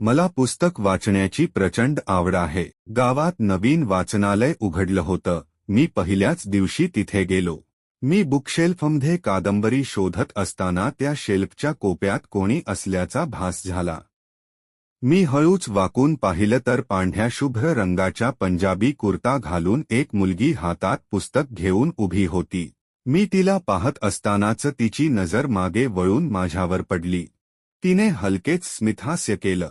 मला पुस्तक वाचण्याची प्रचंड आवड आहे. गावात नवीन वाचनालय उघडलं होतं. मी पहिल्याच दिवशी तिथे गेलो. मी बुकशेल्फमध्ये कादंबरी शोधत असताना त्या शेल्फच्या कोप्यात कोणी असल्याचा भास झाला. मी हळूच वाकून पाहिलं तर पांढ्या शुभ्र रंगाच्या पंजाबी कुर्ता घालून एक मुलगी हातात पुस्तक घेऊन उभी होती. मी तिला पाहत असतानाच तिची नजर मागे वळून माझ्यावर पडली. तिने हलकेच स्मिथास्य केलं.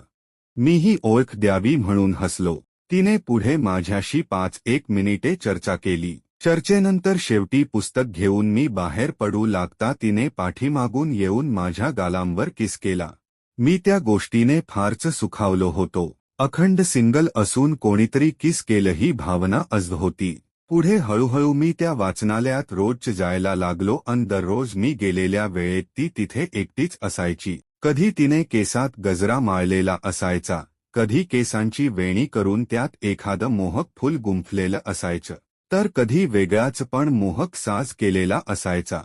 मीही ओळख द्यावी म्हणून हसलो. तिने पुढे माझ्याशी पाच एक मिनिटे चर्चा केली. चर्चेनंतर शेवटी पुस्तक घेऊन मी बाहेर पडू लागता तिने पाठीमागून येऊन माझ्या गालांवर किस केला. मी त्या गोष्टीने फारच सुखावलो होतो. अखंड सिंगल असून कोणीतरी किस केलं ही भावना अज होती. पुढे हळूहळू मी त्या वाचनालयात रोज जायला लागलो अन दररोज मी गेलेल्या वेळेत ती तिथे एकटीच असायची. कधी तिने केसात गजरा माळलेला असायचा कधी केसांची वेणी करून त्यात एखादं मोहक फुल गुंफलेलं असायचं तर कधी वेगळाच पण मोहक साज केलेला असायचा.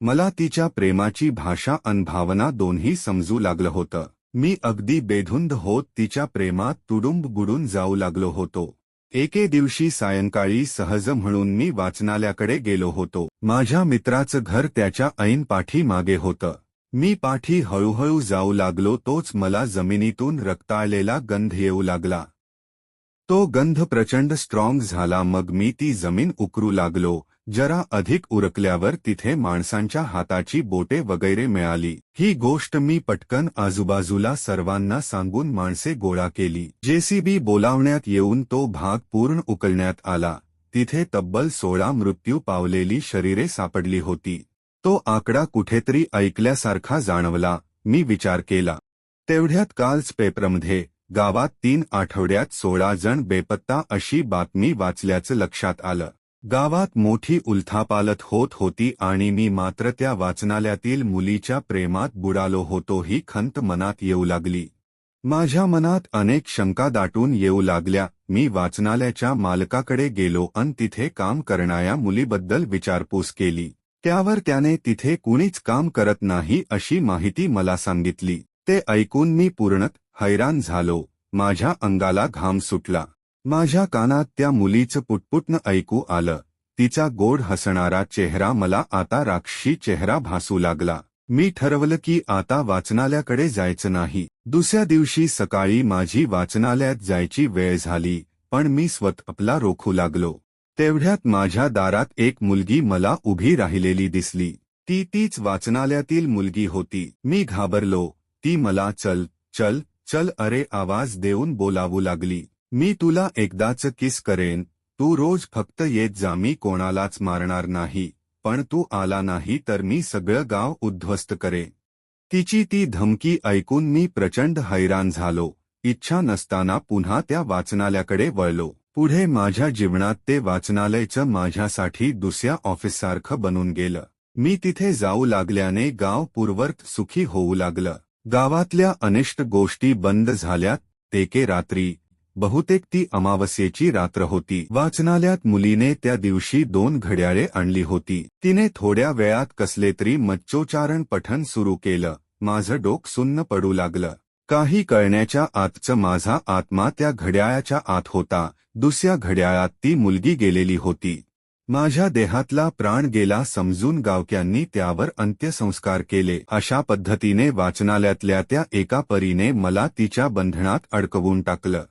मला तिच्या प्रेमाची भाषा अन भावना दोन्ही समजू लागलं होतं. मी अगदी बेधुंद होत तिच्या प्रेमात तुडुंब बुडून जाऊ लागलो होतो. एके दिवशी सायंकाळी सहज म्हणून मी वाचनालयाकडे गेलो होतो. माझ्या मित्राचं घर त्याच्या ऐन मागे होतं. मी पाठी हळूहळू जाऊ लागलो, तोच मला जमिनीतून रक्ताळलेला गंध येऊ लागला. तो गंध प्रचंड स्ट्रॉंग झाला, मग मी ती ज़मीन उकरू लागलो. जरा अधिक उरकल्यावर तिथे माणसांच्या हाताची बोटे वगैरे मिळाली. ही गोष्ट मी पटकन आजूबाजूला सर्वांना सांगून माणसे गोळा केली. जेसीबी बोलावण्यात येऊन तो भाग पूर्ण उकलण्यात आला. तिथे तब्बल सोळा मृत्यू पावलेली शरीरे सापडली होती. तो आकडा कुठेतरी ऐकल्यासारखा जाणवला. मी विचार केला. तेवढ्यात कालच पेपरमध्ये गावात तीन आठवड्यात सोळा जण बेपत्ता अशी बातमी वाचल्याचं लक्षात आलं. गावात मोठी उलथापालत होत होती आणि मी मात्र त्या वाचनालयातील मुलीच्या प्रेमात बुडालो होतो ही खंत मनात येऊ लागली. माझ्या मनात अनेक शंका दाटून येऊ लागल्या. मी वाचनालयाच्या मालकाकडे गेलो अन तिथे काम करणाऱ्या मुलीबद्दल विचारपूस केली. त्यावर त्याने तिथे कुणीच काम करत नाही अशी माहिती मला सांगितली. ते ऐकून मी पूर्णत हैराण झालो. माझ्या अंगाला घाम सुटला. माझ्या कानात त्या मुलीचं पुटपुटनं ऐकू आलं. तिचा गोड हसणारा चेहरा मला आता राक्षी चेहरा भासू लागला. मी ठरवलं की आता वाचनालयाकडे जायचं नाही. दुसऱ्या दिवशी सकाळी माझी वाचनालयात जायची वेळ झाली पण मी स्वतःला रोखू लागलो. तेवढ्यात माझ्या दारात एक मुलगी मला उभी राहिलेली दिसली. ती तीच वाचनालयातील मुलगी होती. मी घाबरलो. ती मला चल चल चल अरे आवाज देऊन बोलावू लागली. मी तुला एकदाच किस करेन. तू रोज फक्त येत जा. मी कोणालाच मारणार नाही. पण तू आला नाही तर मी सगळं गाव उद्ध्वस्त करे. तिची ती धमकी ऐकून मी प्रचंड हैराण झालो. इच्छा नसताना पुन्हा त्या वाचनालयाकडे वळलो. पुढे माझ्या जीवनात ते वाचनालयचं माझ्यासाठी दुसऱ्या ऑफिससारखं बनून गेलं. मी तिथे जाऊ लागल्याने गाव पूर्वर्त सुखी होऊ लागलं. गावातल्या अनिष्ट गोष्टी बंद झाल्यात ते के रात्री. बहुतेक ती अमावस्येची रात्र होती. वाचनालयात मुलीने त्या दिवशी दोन घड्याळे आणली होती. तिने थोड्या वेळात कसले तरी मच्चोचारण पठण सुरू केलं. माझं डोक सुन्न पडू लागलं. काही कळण्याच्या आतचं माझा आत्मा त्या घड्याळाच्या आत होता. दुसऱ्या घड्याळात ती मुलगी गेलेली होती. माझ्या देहातला प्राण गेला समजून गावक्यांनी त्यावर अंत्यसंस्कार केले. अशा पद्धतीने वाचनालयातल्या त्या एका परीने मला तिच्या बंधनात अडकवून टाकलं.